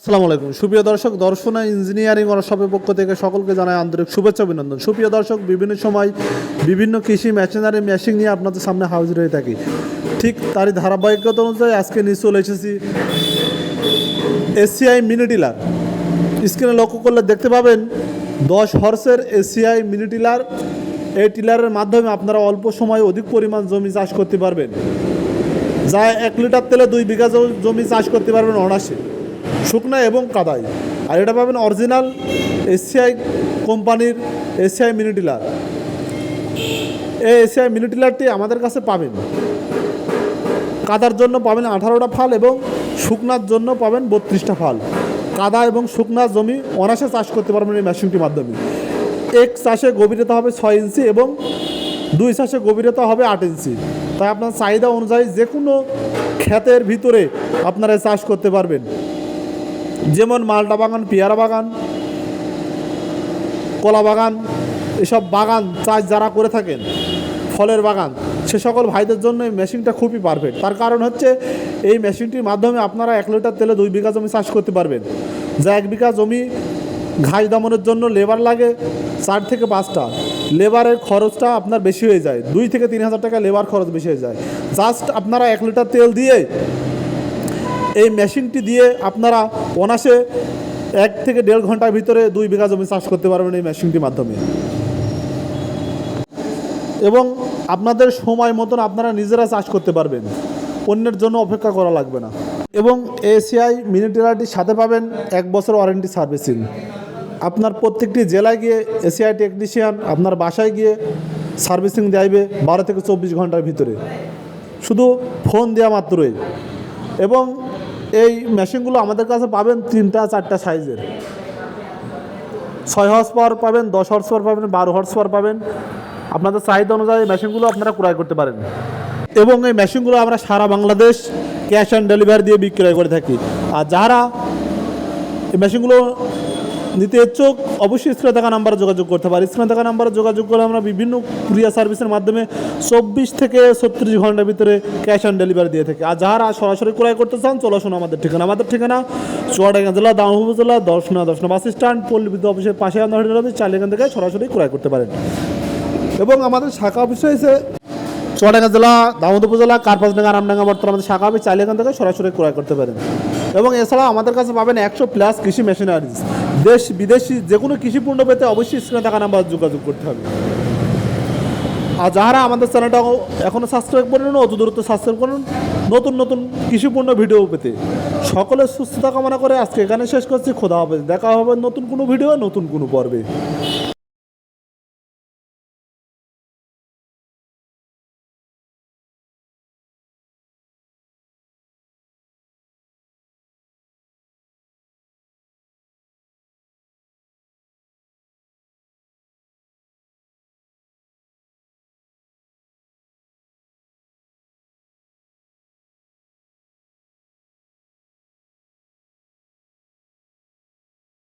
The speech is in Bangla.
আসসালামু আলাইকুম। সুপ্রিয় দর্শক, দর্শনা ইঞ্জিনিয়ারিং ওয়ার্কশপের পক্ষ থেকে সকলকে জানাই আন্তরিক শুভেচ্ছা অভিনন্দন। সুপ্রিয় দর্শক, বিভিন্ন সময় বিভিন্ন কৃষি মেশিনারি মেশিন নিয়ে আপনাদের সামনে হাজির হয়ে থাকি। ঠিক তারই ধারাবাহিকতা অনুযায়ী আজকে নিয়ে চলে এসেছি এসিআই মিনি টিলার স্ক্রিনে লক্ষ্য করলে দেখতে পাবেন, দশ হর্সের এসিআই মিনি টিলার এই টিলারের মাধ্যমে আপনারা অল্প সময়ে অধিক পরিমাণ জমি চাষ করতে পারবেন। যা এক লিটার তেলে দুই বিঘা জমি চাষ করতে পারবেন অনাসে শুকনা এবং কাদাই আর এটা পাবেন অরিজিনাল এসিআই কোম্পানির এসিআই মিনি টিলার এই এসিআই মিনি টিলারটি আমাদের কাছে পাবেন। কাদার জন্য পাবেন আঠারোটা ফাল এবং শুকনার জন্য পাবেন বত্রিশটা ফাল। কাদা এবং শুকনা জমি অনাসে চাষ করতে পারবেন এই মেশিনটির মাধ্যমে। এক চাষে গভীরতা হবে ছয় ইঞ্চি এবং দুই চাষে গভীরতা হবে আট ইঞ্চি। তাই আপনার চাহিদা অনুযায়ী যে কোনো ক্ষেতের ভিতরে আপনারা চাষ করতে পারবেন। যেমন মালটা বাগান, পেয়ারা বাগান, কলা বাগান, এসব বাগান চাষ যারা করে থাকেন, ফলের বাগান, সে সকল ভাইদের জন্য এই মেশিনটা খুবই পারফেক্ট তার কারণ হচ্ছে এই মেশিনটির মাধ্যমে আপনারা এক লিটার তেলে দুই বিঘা জমি চাষ করতে পারবেন। যা এক বিঘা জমি ঘাস দমনের জন্য লেবার লাগে চার থেকে পাঁচটা। লেবারের খরচটা আপনার বেশি হয়ে যায়। দুই থেকে তিন হাজার টাকা লেবার খরচ বেশি হয়ে যায়। জাস্ট আপনারা এক লিটার তেল দিয়ে এই মেশিনটি দিয়ে আপনারা অনাসে এক থেকে দেড় ঘণ্টার ভিতরে দুই বিঘা জমি চাষ করতে পারবেন এই মেশিনটির মাধ্যমে। এবং আপনাদের সময় মতন আপনারা নিজেরা চাষ করতে পারবেন। অন্যের জন্য অপেক্ষা করা লাগবে না। এবং এসিআই মিনি টিলারটির সাথে পাবেন এক বছর ওয়ারেন্টি সার্ভিসিং। আপনার প্রত্যেকটি জেলায় গিয়ে এসিআই টেকনিশিয়ান আপনার বাসায় গিয়ে সার্ভিসিং দেবে বারো থেকে চব্বিশ ঘণ্টার ভিতরে। শুধু ফোন দেওয়া মাত্রই। এবং এই মেশিনগুলো আমাদের কাছে পাবেন তিনটা, চারটা সাইজের। ছয় হর্স পাওয়ার পাবেন, দশ হর্স পাওয়ার পাবেন, বারো হর্স পাওয়ার পাবেন। আপনাদের চাহিদা অনুযায়ী মেশিনগুলো আপনারা ক্রয় করতে পারেন। এবং এই মেশিনগুলো আমরা সারা বাংলাদেশ ক্যাশ অন ডেলিভারি দিয়ে বিক্রয় করে থাকি। আর যারা এই মেশিনগুলো নিতে ইচ্ছুক, অবশ্যই স্ক্রিনে থাকা নাম্বারে যোগাযোগ করতে পারি। স্ক্রিনে থাকা নাম্বারে যোগাযোগ করে আমরা বিভিন্ন কুরিয়ার সার্ভিসের মাধ্যমে চব্বিশ থেকে ছত্রিশ ঘণ্টার ভিতরে ক্যাশ অন ডেলিভারি দিয়ে থাকি। আর যারা সরাসরি ক্রয় করতে চান, চলে আসুন আমাদের ঠিকানা। আমাদের ঠিকানা চুয়াডাঙ্গা জেলা দামোহ জেলা, দর্শনা দর্শনা বাস স্ট্যান্ড পল্লী বিদ্যুৎ অফিসের পাশে আমরা চাইলে থেকে সরাসরি ক্রয় করতে পারেন। এবং আমাদের শাখা অফিস রয়েছে চুয়াডাঙ্গা জেলা দামোদ উপজেলা কারপাসডাঙ্গা রামডাঙ্গা বর্তমান আমাদের শাখা অফিস চাইলে থেকে সরাসরি ক্রয় করতে পারেন। এবং এছাড়া আমাদের কাছে পাবেন একশো প্লাস কৃষি মেশিনারিজ। দেশ বিদেশি যে কোনো কৃষি পেতে অবশ্যই স্ক্রিনে থাকা নাম্বার যোগাযোগ করতে হবে। আর যাহারা আমাদের চ্যানেলটা এখনও সাবস্ক্রাইব করেন অত দূরত্ব সাবস্ক্রাইব করুন নতুন নতুন কৃষিপূর্ণ ভিডিও পেতে। সকলের সুস্থতা কামনা করে আজকে এখানে শেষ করছি। খোদা হবে দেখা হবে নতুন কোনো ভিডিও নতুন কোনো পর্বে।